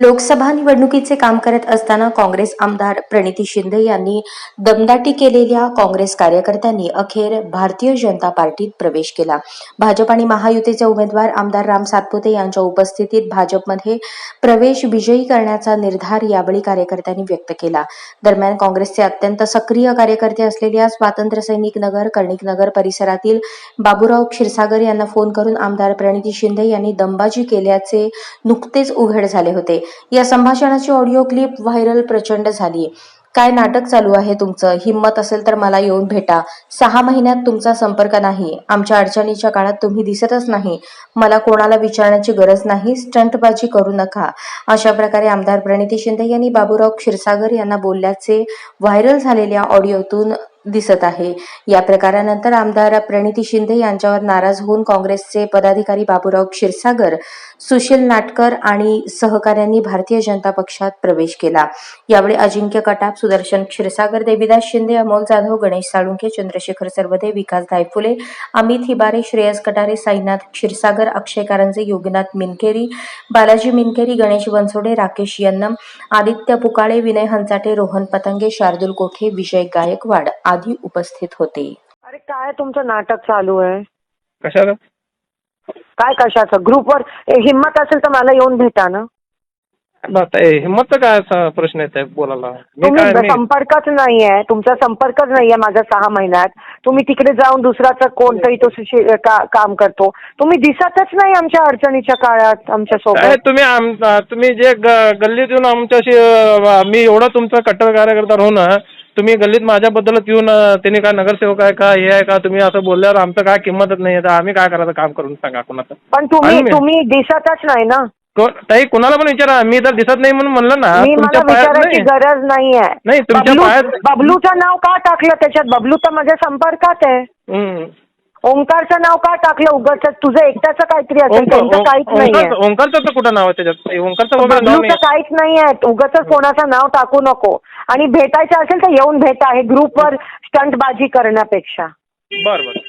लोकसभा निवडणुकीचे काम करत असताना काँग्रेस आमदार प्रणिती शिंदे यांनी दमदाटी केलेल्या काँग्रेस कार्यकर्त्यांनी अखेर भारतीय जनता पार्टीत प्रवेश केला. भाजप आणि महायुतीचे उमेदवार आमदार राम सातपुते यांच्या उपस्थितीत भाजपमध्ये प्रवेश विजयी करण्याचा निर्धार यावेळी कार्यकर्त्यांनी व्यक्त केला. दरम्यान काँग्रेसचे अत्यंत सक्रिय कार्यकर्ते असलेल्या स्वातंत्र्य सैनिक नगर कर्णिक नगर परिसरातील बाबूराव क्षीरसागर यांना फोन करून आमदार प्रणिती शिंदे यांनी दमबाजी केल्याचे नुकतेच उघड झाले होते. या संभाषणाची ऑडिओ क्लिप व्हायरल प्रचंड झाली काय नाटक चालू आहे तुमचं? हिंमत असेल तर मला येऊन भेटा. सहा महिन्यात तुमचा संपर्क नाही. आमच्या अडचणीच्या काळात तुम्ही दिसतच नाही. मला कोणाला विचारण्याची गरज नाही. स्टंटबाजी करू नका. अशा प्रकारे आमदार प्रणिती शिंदे यांनी बाबूराव क्षीरसागर यांना बोलल्याचे व्हायरल झालेल्या ऑडिओतून दिसत आहे. या प्रकारानंतर आमदार प्रणिती शिंदे यांच्यावर नाराज होऊन काँग्रेसचे पदाधिकारी बाबूराव क्षीरसागर सुशील नाटकर आणि सहकाऱ्यांनी भारतीय जनता पक्षात प्रवेश केला. यावेळी अजिंक्य कटाप सुदर्शन क्षीरसागर देवीदास शिंदे अमोल जाधव गणेश साळुंखे चंद्रशेखर सर्वदे विकास दायफुले अमित हिबारे श्रेयस कटारे साईनाथ क्षीरसागर अक्षय कारंजे योगनाथ मिनकेरी बालाजी मिनकेरी गणेश बनसोडे राकेश यन्नम आदित्य पुकाळे विनय हंचाटे रोहन पतंगे शार्दुल कोठे विजय गायकवाड आदी उपस्थित होते. अरे काय तुमचं नाटक चालू आहे? कशाला काय कशाचं? ग्रुपवर ए, हिंमत असेल तर मला येऊन भेटा ना. आता हे हिंमतचा काय असा प्रश्न येत आहे बोलायला? मी तुम्ही काय मी संपर्कच नाहीये. तुमचा संपर्कच नाहीये माझा सहा महिन्यात. तुम्ही तिकडे जाऊन दुसराचा कोणतरी तो सुशी- का- काम करतो. तुम्ही दिसतच नाही आमच्या अडचणीच्या काळात आमच्या काय सोबत तुम्ही आम- तुम्ही जे ग- गल्लीत येऊन आमच्याशी अं, मी एवढा तुमचा कट्टर कार्यकर्ता राहून अं, तुम्ही गल्लीत माझ्याबद्दलच येऊन त्यांनी काय नगरसेवक आहे का हे आहे का तुम्ही असं बोलल्यावर आमचं काय किंमतच नाही आहे. तर आम्ही काय करायचं काम करून सांगा कोणाचं. पण तुम्ही आणि तुम्ही दिसतच नाही ना. ताई कुणाला पण विचारा. मी तर दिसत नाही म्हणून म्हणलं ना. मी तुमच्या पायात विचारायची नाही. गरज नाहीये. नाही, तुमच्या बबलू- पायात- बबलूचं नाव का टाकलं? त्याच्यात बबलू तर माझ्या संपर्कात आहे. हम्म. ओंकारचं नाव का टाकलं उगाच तुझं एकट्याचं काहीतरी असेल त्यांचं ओंकार- काहीच नाहीये. ओंकार- ओंकारचं कुठं नाव आहे त्याच्यात? ओंकारचं वगैरे नाव बबलूचं नाही काहीच नाही आहे उगाच कोणाचं नाव टाकू नको. आणि भेटायचं असेल तर येऊन भेटा. हे ग्रुपवर स्टंटबाजी करण्यापेक्षा. बरं बरं.